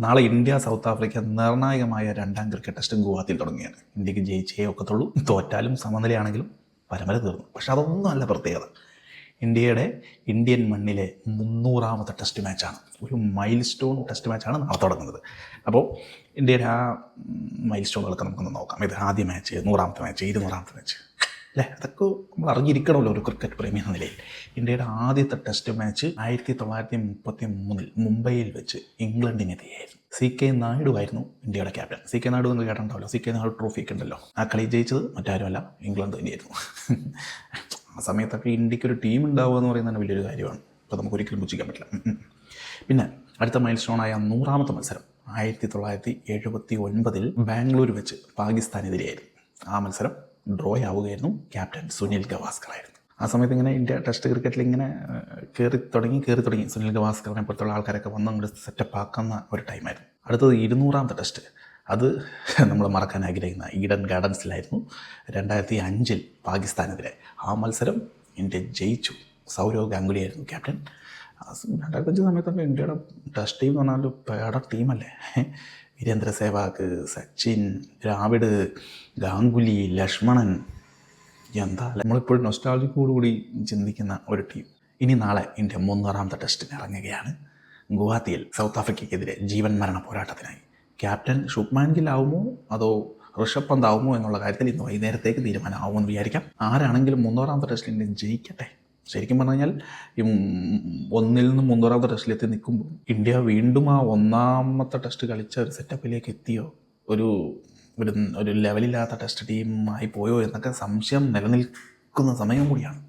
നാളെ India south Africa നിർണായകമായ രണ്ടാം ക്രിക്കറ്റ് ടെസ്റ്റ് ഗുവാഹത്തിയിൽ തുടങ്ങിയാണ് ഇന്ത്യയ്ക്ക് ജയിച്ചേ ഒക്കത്തുള്ളൂ. തോറ്റാലും സമനിലയാണെങ്കിലും പരമ്പര തീർന്നു. പക്ഷെ അതൊന്നും അല്ല പ്രത്യേകത. ഇന്ത്യയുടെ ഇന്ത്യൻ മണ്ണിലെ മുന്നൂറാമത്തെ ടെസ്റ്റ് മാച്ചാണ്. ഒരു മൈൽ സ്റ്റോൺ ടെസ്റ്റ് മാച്ചാണ് നാളെ തുടങ്ങുന്നത്. അപ്പോൾ ഇന്ത്യയുടെ ആ മൈൽ സ്റ്റോണുകളൊക്കെ നമുക്കൊന്ന് നോക്കാം. ഇത് ആദ്യ മാച്ച് നൂറാമത്തെ മാച്ച് ഇരുന്നൂറാമത്തെ മാച്ച്. അല്ലേ? അതൊക്കെ നമ്മൾ അറിഞ്ഞിരിക്കണമല്ലോ ഒരു ക്രിക്കറ്റ് പ്രേമി എന്ന നിലയിൽ. ഇന്ത്യയുടെ ആദ്യത്തെ ടെസ്റ്റ് മാച്ച് ആയിരത്തി തൊള്ളായിരത്തി മുപ്പത്തി മൂന്നിൽ മുംബൈയിൽ വെച്ച് ഇംഗ്ലണ്ടിനെതിരെയായിരുന്നു. സി കെ നായിഡു ആയിരുന്നു ഇന്ത്യയുടെ ക്യാപ്റ്റൻ. സി കെ നായിഡു എന്ന് കേട്ടിട്ടുണ്ടാവല്ലോ? സി കെ നായിഡു ട്രോഫി ഒക്കെ ഉണ്ടല്ലോ. ആ കളി ജയിച്ചത് മറ്റാരുമല്ല ഇംഗ്ലണ്ട് തന്നെയായിരുന്നു. ആ സമയത്തൊക്കെ ഇന്ത്യയ്ക്ക് ഒരു ടീം ഉണ്ടാവുക എന്ന് പറയുന്നത് തന്നെ വലിയൊരു കാര്യമാണ്. അപ്പോൾ നമുക്ക് ഒരിക്കലും പുച്ഛിക്കാൻ പറ്റില്ല. പിന്നെ അടുത്ത മൈൽ സ്റ്റോണായ നൂറാമത്തെ മത്സരം ആയിരത്തി തൊള്ളായിരത്തി എഴുപത്തി ഒൻപതിൽ ബാംഗ്ലൂർ വെച്ച് പാകിസ്ഥാനെതിരെയായിരുന്നു. ആ മത്സരം ഡ്രോ ആവുകയായിരുന്നു. ക്യാപ്റ്റൻ സുനിൽ ഗവാസ്കർ ആയിരുന്നു ആ സമയത്ത് ഇങ്ങനെ ഇന്ത്യ ടെസ്റ്റ് ക്രിക്കറ്റിൽ ഇങ്ങനെ കയറി തുടങ്ങി കയറി തുടങ്ങി. സുനിൽ ഗവാസ്കറിനെ പോലത്തുള്ള ആൾക്കാരൊക്കെ വന്ന് അങ്ങോട്ട് സെറ്റപ്പ് ആക്കുന്ന ഒരു ടൈമായിരുന്നു അടുത്തത് ഇരുന്നൂറാമത്തെ ടെസ്റ്റ് അത് നമ്മൾ മറക്കാൻ ആഗ്രഹിക്കുന്ന ഈഡൻ ഗാർഡൻസിലായിരുന്നു രണ്ടായിരത്തി അഞ്ചിൽ പാകിസ്ഥാനെതിരെ ആ മത്സരം ഇന്ത്യ ജയിച്ചു. സൗരവ് ഗാംഗുലി ആയിരുന്നു ക്യാപ്റ്റൻ ആ അഞ്ച് സമയത്തൊക്കെ ഇന്ത്യയുടെ ടെസ്റ്റ് ടീം എന്ന് പറഞ്ഞാൽ പേട ടീമല്ലേ? വീരേന്ദ്ര സേവാഗ് സച്ചിൻ ദ്രാവിഡ് ഗാംഗുലി ലക്ഷ്മണൻ എന്താ? അല്ലേ? നമ്മളിപ്പോഴും നൊസ്റ്റാളജിക്കോടുകൂടി ചിന്തിക്കുന്ന ഒരു ടീം. ഇനി നാളെ ഇന്ത്യ മൂന്നാറാമത്തെ ടെസ്റ്റിന് ഇറങ്ങുകയാണ്. ഗുവാഹത്തിയിൽ സൗത്ത് ആഫ്രിക്കയ്ക്കെതിരെ ജീവൻ മരണ പോരാട്ടത്തിനായി. ക്യാപ്റ്റൻ ശുഭ്മാൻ ഗിൽ ആവുമോ? അതോ ഋഷഭ് പന്ത് ആവുമോ എന്നുള്ള കാര്യത്തിൽ ഇന്ന് വൈകുന്നേരത്തേക്ക് തീരുമാനമാവുമെന്ന് വിചാരിക്കാം. ആരാണെങ്കിലും മൂന്നാറാമത്തെ ടെസ്റ്റിൽ ഇന്ത്യ ജയിക്കട്ടെ? ശരിക്കും പറഞ്ഞു കഴിഞ്ഞാൽ ഈ ഒന്നിൽ നിന്ന് മൂന്നാറാമത്തെ ടെസ്റ്റിലെത്തി നിൽക്കുമ്പോൾ ഇന്ത്യ വീണ്ടും ആ ഒന്നാമത്തെ ടെസ്റ്റ് കളിച്ച ഒരു സെറ്റപ്പിലേക്ക് എത്തിയോ? ഒരു ഒരു ഒരു ലെവലില്ലാത്ത ടെസ്റ്റ് ടീമായി പോയോ എന്നൊക്കെ സംശയം നിലനിൽക്കുന്ന സമയം കൂടിയാണ്.